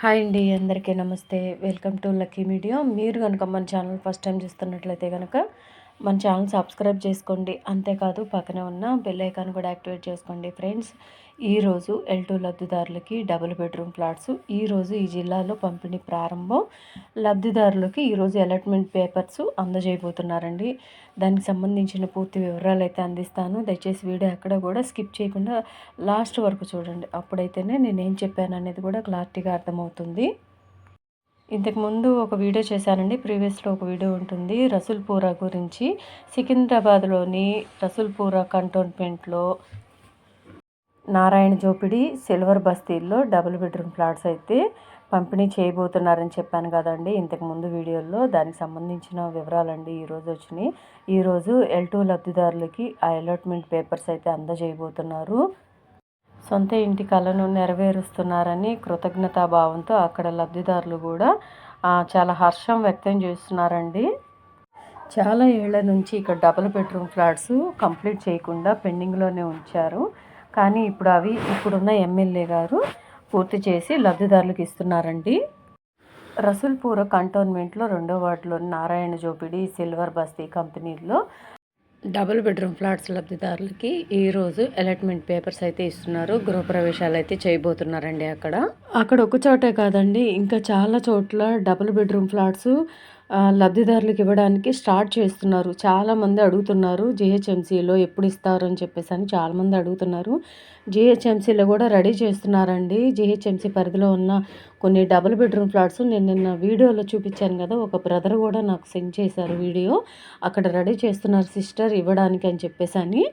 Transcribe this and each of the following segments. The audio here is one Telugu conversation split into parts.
హాయ్ అండి అందరికీ నమస్తే. Welcome to Lucky Media. మీరు కనుక మన ఛానల్ ఫస్ట్ టైం చూస్తున్నట్లయితే కనుక మన ఛానల్ సబ్స్క్రైబ్ చేసుకోండి. అంతేకాదు పక్కనే ఉన్న బెల్ ఐకాన్ కూడా యాక్టివేట్ చేసుకోండి ఫ్రెండ్స్. ఈరోజు ఎల్ టూ లబ్ధిదారులకి డబుల్ బెడ్రూమ్ ఫ్లాట్స్ ఈరోజు ఈ జిల్లాలో పంపిణీ ప్రారంభం. లబ్ధిదారులకి ఈరోజు అలాట్మెంట్ పేపర్స్ అందజేయబోతున్నారండి. దానికి సంబంధించిన పూర్తి వివరాలు అయితే అందిస్తాను. దయచేసి వీడియో ఎక్కడ కూడా స్కిప్ చేయకుండా లాస్ట్ వరకు చూడండి. అప్పుడైతేనే నేను ఏం చెప్పాను అనేది కూడా క్లారిటీగా అర్థమవుతుంది. ఇంతకుముందు ఒక వీడియో చేశానండి. ప్రీవియస్లో ఒక వీడియో ఉంటుంది. రసూల్పూరా గురించి. సికింద్రాబాద్లోని రసూల్పూరా కంటోన్మెంట్లో నారాయణ జోపిడి సిల్వర్ బస్తీల్లో డబుల్ బెడ్రూమ్ ఫ్లాట్స్ అయితే పంపిణీ చేయబోతున్నారని చెప్పాను కదండి. ఇంతకుముందు వీడియోలో దానికి సంబంధించిన వివరాలండి ఈరోజు వచ్చినాయి. ఈరోజు ఎల్ టూ లబ్ధిదారులకి ఆ అలాట్మెంట్ పేపర్స్ అయితే అందజేయబోతున్నారు. సొంత ఇంటి కళను నెరవేరుస్తున్నారని కృతజ్ఞతాభావంతో అక్కడ లబ్ధిదారులు కూడా చాలా హర్షం వ్యక్తం చేస్తున్నారండి. చాలా ఏళ్ళ నుంచి ఇక్కడ డబుల్ బెడ్రూమ్ ఫ్లాట్స్ కంప్లీట్ చేయకుండా పెండింగ్లోనే ఉంచారు. కానీ ఇప్పుడు అవి ఇప్పుడున్న ఎమ్మెల్యే గారు పూర్తి చేసి లబ్ధిదారులకు ఇస్తున్నారండి. రసూల్పూర కంటోన్మెంట్లో రెండో వార్డులో నారాయణ జోపిడి సిల్వర్ బస్తీ కంపెనీల్లో డబుల్ బెడ్రూమ్ ఫ్లాట్స్ లబ్ధిదారులకి ఈరోజు అలాట్మెంట్ పేపర్స్ అయితే ఇస్తున్నారు. గృహప్రవేశాలు అయితే చేయబోతున్నారండి అక్కడ. అక్కడ ఒక చోటే కాదండి. ఇంకా చాలా చోట్ల డబుల్ బెడ్రూమ్ ఫ్లాట్స్ లబ్ధిదారులకు ఇవ్వడానికి స్టార్ట్ చేస్తున్నారు. చాలామంది అడుగుతున్నారు జిహెచ్ఎంసీలో ఎప్పుడు ఇస్తారు అని చెప్పేసి అని చాలామంది అడుగుతున్నారు. జిహెచ్ఎంసీలో కూడా రెడీ చేస్తున్నారండి. జిహెచ్ఎంసీ పరిధిలో ఉన్న కొన్ని డబుల్ బెడ్రూమ్ ఫ్లాట్స్ నేను నిన్న వీడియోలో చూపించాను కదా ఒక బ్రదర్ కూడా నాకు సెండ్ చేశారు వీడియో. అక్కడ రెడీ చేస్తున్నారు సిస్టర్ ఇవ్వడానికి అని చెప్పేసి అని.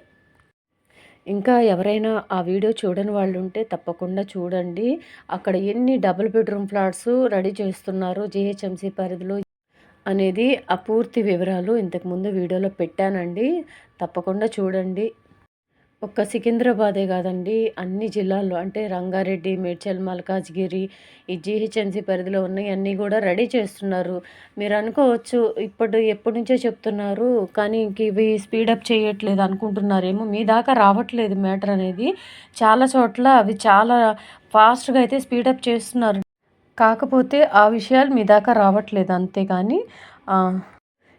ఇంకా ఎవరైనా ఆ వీడియో చూడని వాళ్ళు ఉంటే తప్పకుండా చూడండి. అక్కడ ఎన్ని డబుల్ బెడ్రూమ్ ఫ్లాట్స్ రెడీ చేస్తున్నారు జిహెచ్ఎంసీ పరిధిలో అనేది ఆ పూర్తి వివరాలు ఇంతకుముందు వీడియోలో పెట్టానండి. తప్పకుండా చూడండి. ఒక్క సికింద్రాబాదే కాదండి అన్ని జిల్లాల్లో అంటే రంగారెడ్డి మేడ్చల్ మల్కాజ్గిరి ఈ జీహెచ్ఎంసీ పరిధిలో ఉన్నాయి అన్నీ కూడా రెడీ చేస్తున్నారు. మీరు అనుకోవచ్చు ఇప్పుడు ఎప్పటి నుంచో చెప్తున్నారు కానీ ఇంక ఇవి స్పీడప్ చేయట్లేదు అనుకుంటున్నారేమో మీ దాకా రావట్లేదు మ్యాటర్ అనేది. చాలా చోట్ల అవి చాలా ఫాస్ట్గా అయితే స్పీడప్ చేస్తున్నారు. కాకపోతే ఆ విషయాలు మీ దాకా రావట్లేదు అంతేగాని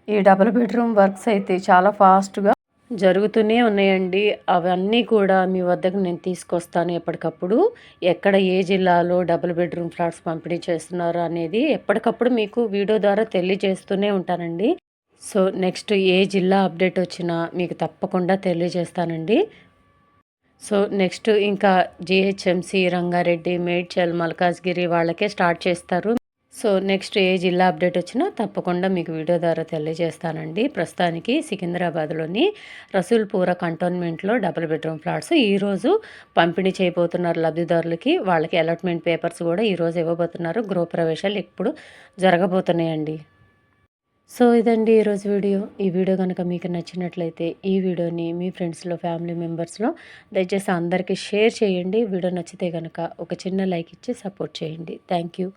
ఈ డబుల్ బెడ్రూమ్ వర్క్స్ అయితే చాలా ఫాస్ట్గా జరుగుతూనే ఉన్నాయండి. అవన్నీ కూడా మీ వద్దకు నేను తీసుకొస్తాను ఎప్పటికప్పుడు. ఎక్కడ ఏ జిల్లాలో డబుల్ బెడ్రూమ్ ఫ్లాట్స్ పంపిణీ చేస్తున్నారు అనేది ఎప్పటికప్పుడు మీకు వీడియో ద్వారా తెలియజేస్తూనే ఉంటానండి. సో నెక్స్ట్ ఏ జిల్లా అప్డేట్ వచ్చినా మీకు తప్పకుండా తెలియజేస్తానండి. సో నెక్స్ట్ ఇంకా జిహెచ్ఎంసి రంగారెడ్డి మేడ్చల్ మల్కాజ్గిరి వాళ్ళకే స్టార్ట్ చేస్తారు. సో నెక్స్ట్ ఏ జిల్లా అప్డేట్ వచ్చినా తప్పకుండా మీకు వీడియో ద్వారా తెలియజేస్తానండి. ప్రస్తుతానికి సికింద్రాబాద్లోని రసూల్పూర కంటోన్మెంట్లో డబుల్ బెడ్రూమ్ ఫ్లాట్స్. ఈరోజు పంపిణీ చేయబోతున్నారు లబ్ధిదారులకి. వాళ్ళకి అలాట్మెంట్ పేపర్స్ కూడా ఈరోజు ఇవ్వబోతున్నారు. గృహప్రవేశాలు ఇప్పుడు జరగబోతున్నాయండి. సో ఇదండి ఈరోజు వీడియో. ఈ వీడియో కనుక మీకు నచ్చినట్లయితే ఈ వీడియోని మీ ఫ్రెండ్స్లో ఫ్యామిలీ మెంబర్స్లో దయచేసి అందరికీ షేర్ చేయండి. వీడియో నచ్చితే కనుక ఒక చిన్న లైక్ ఇచ్చి సపోర్ట్ చేయండి. Thank you.